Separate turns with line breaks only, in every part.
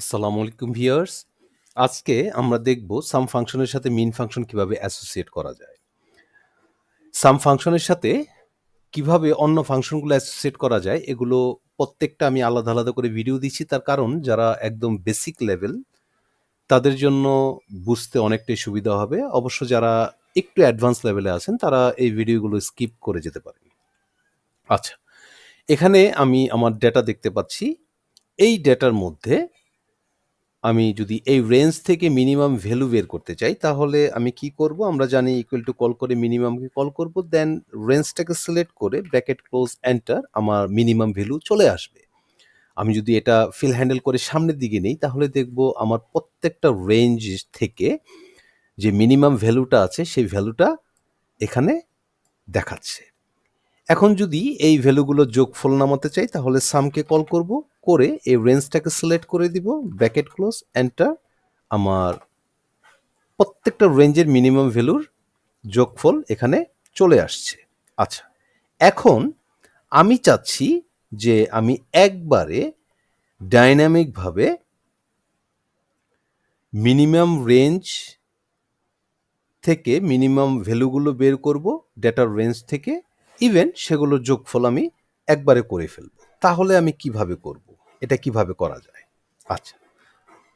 আসসালামু আলাইকুম ভিউয়ার্স। আজকে আমরা দেখব সাম ফাংশনের সাথে মিন ফাংশন কীভাবে অ্যাসোসিয়েট করা যায়। সাম ফাংশনের সাথে কীভাবে অন্য ফাংশনগুলো অ্যাসোসিয়েট করা যায়, এগুলো প্রত্যেকটা আমি আলাদা আলাদা করে ভিডিও দিচ্ছি। তার কারণ যারা একদম বেসিক লেভেল, তাদের জন্য বুঝতে অনেকটাই সুবিধা হবে। অবশ্য যারা একটু অ্যাডভান্স লেভেলে আছেন, তারা এই ভিডিওগুলো স্কিপ করে যেতে পারেন। আচ্ছা এখানে আমি আমার ডেটা দেখতে পাচ্ছি। এই ডেটার মধ্যে আমি যদি এই রেঞ্জ থেকে মিনিমাম ভ্যালু বের করতে চাই, তাহলে আমি কি করব? আমরা জানি ইকুয়াল টু কল করে মিনিমামকে কল করব দেন রেঞ্জটাকে সিলেক্ট করে ব্র্যাকেট ক্লোজ এন্টার আমার মিনিমাম ভ্যালু চলে আসবে। আমি যদি এটা ফিল হ্যান্ডেল করে সামনের দিকে নেই, তাহলে দেখব আমার প্রত্যেকটা রেঞ্জ থেকে যে মিনিমাম ভ্যালুটা আছে, সেই ভ্যালুটা এখানে দেখাচ্ছে। এখন যদি এই ভ্যালুগুলো যোগফল নামাতে চাই, তাহলে সামকে কল করব। করে এই রেঞ্জটাকে সিলেক্ট করে দিব ব্র্যাকেট ক্লোজ এন্টার আমার প্রত্যেকটা রেঞ্জের মিনিমাম ভ্যালুর যোগফল এখানে চলে আসছে। আচ্ছা এখন আমি চাচ্ছি যে আমি একবারে ডাইনামিকভাবে মিনিমাম রেঞ্জ থেকে মিনিমাম ভ্যালুগুলো বের করব ডেটার রেঞ্জ থেকে ইভেন সেগুলোর যোগফল আমি একবারে করে ফেলব। তাহলে আমি কীভাবে করব? এটা কীভাবে করা যায়? আচ্ছা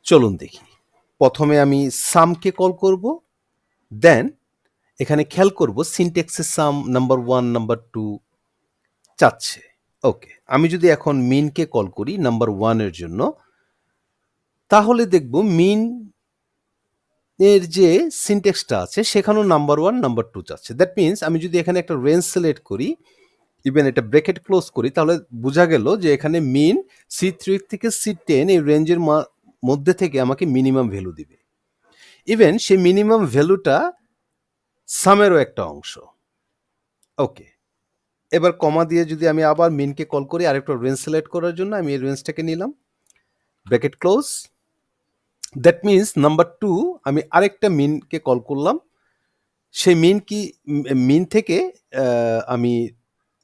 চলুন দেখি। প্রথমে আমি সামকে কল করব দেন এখানে খেয়াল করব সিনটেক্সের sum number one number two চাচ্ছে। ওকে আমি যদি এখন মিনকে কল করি নাম্বার ওয়ানের জন্য, তাহলে দেখব মিন এর যে সিনটেক্সটা আছে, সেখানেও নাম্বার ওয়ান নাম্বার টু চাচ্ছে। দ্যাট মিনস আমি যদি এখানে একটা রেঞ্জ সিলেক্ট করি ইভেন এটা ব্রেকেট ক্লোজ করি, তাহলে বোঝা গেল যে এখানে মিন সি থ্রি থেকে সি টেন এই রেঞ্জের মধ্যে থেকে আমাকে মিনিমাম ভ্যালু দিবে। ইভেন সেই মিনিমাম ভ্যালুটা সামেরও একটা অংশ। ওকে এবার কমা দিয়ে যদি আমি আবার মিনকে কল করি, আরেকটা রেঞ্জ সিলেক্ট করার জন্য আমি এই রেঞ্জটাকে নিলাম। Bracket close that means number two আমি আরেকটা মিনকে কল করলাম। সেই মিন কি মিন থেকে আমি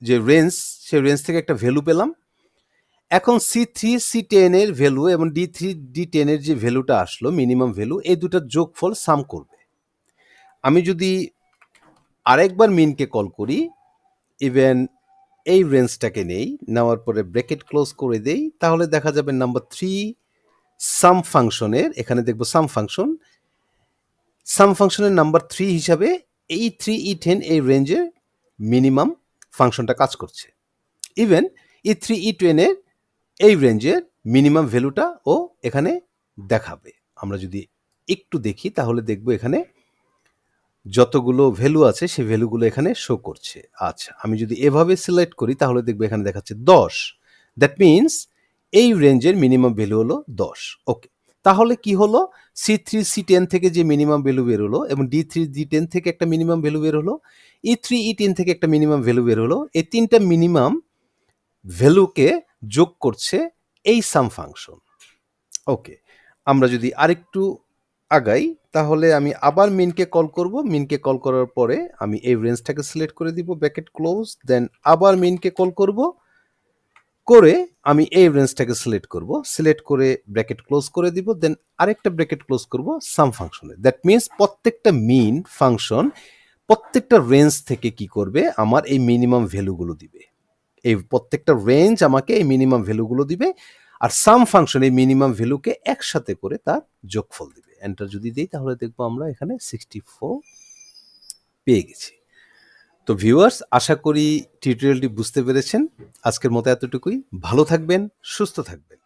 যে রেঞ্জ সেই রেঞ্জ থেকে একটা ভ্যালু পেলাম। এখন সি থ্রি সি টেনের ভ্যালু এবং ডি থ্রি ডি টেনের যে ভ্যালুটা আসলো মিনিমাম ভ্যালু এই দুটার যোগফল সাম করবে। আমি যদি আরেকবার মিনকে কল করি ইভেন এই রেঞ্জটাকে নেই, নেওয়ার পরে ব্র্যাকেট ক্লোজ করে দেই, তাহলে দেখা যাবে নাম্বার থ্রি সাম ফাংশনের এখানে দেখব সাম ফাংশন সাম ফাংশনের নাম্বার থ্রি হিসাবে এই থ্রি ই টেন এই রেঞ্জে মিনিমাম ফাংশনটা কাজ করছে। ইভেন ই থ্রি ই টেনের এই রেঞ্জের মিনিমাম ভ্যালুটা ও এখানে দেখাবে। আমরা যদি একটু দেখি, তাহলে দেখব এখানে যতগুলো ভ্যালু আছে, সেই ভ্যালুগুলো এখানে শো করছে। আচ্ছা আমি যদি এভাবে সিলেক্ট করি, তাহলে দেখব এখানে দেখাচ্ছে দশ। দ্যাট মিনস এই রেঞ্জের মিনিমাম ভ্যালু হলো দশ। ওকে তাহলে কি হলো? সি থ্রি সি টেন থেকে যে মিনিমাম ভ্যালু বের হলো এবং ডি থ্রি ডি টেন থেকে একটা মিনিমাম ভ্যালু বের হলো ই থ্রি ই টেন থেকে একটা মিনিমাম ভ্যালু বের হলো এই তিনটা মিনিমাম ভ্যালুকে যোগ করছে এই সাম ফাংশন ওকে আমরা যদি আরেকটু আগাই, তাহলে আমি আবার মিনকে কল করব। মিনকে কল করার পরে আমি এই রেঞ্জটাকে সিলেক্ট করে দিব ব্যাকেট ক্লোজ দেন আবার মিনকে কল করব। করে আমি এই রেঞ্জটাকে সিলেক্ট করব। সিলেক্ট করে ব্র্যাকেট ক্লোজ করে দিব দেন আরেকটা ব্র্যাকেট ক্লোজ করব সাম ফাংশনে দ্যাট মিনস প্রত্যেকটা মিন ফাংশন প্রত্যেকটা রেঞ্জ থেকে কি করবে? আমার এই মিনিমাম ভ্যালুগুলো দিবে। এই প্রত্যেকটা রেঞ্জ আমাকে এই মিনিমাম ভ্যালুগুলো দিবে, আর সাম ফাংশন এই মিনিমাম ভ্যালুকে একসাথে করে তার যোগফল দিবে। এন্টার যদি দিই, তাহলে দেখব আমরা এখানে সিক্সটি ফোর পেয়ে গেছি। তো ভিউয়ার্স আশা করি টিউটোরিয়ালটি বুঝতে পেরেছেন। আজকের মতো এতটুকুই। ভালো থাকবেন সুস্থ থাকবেন।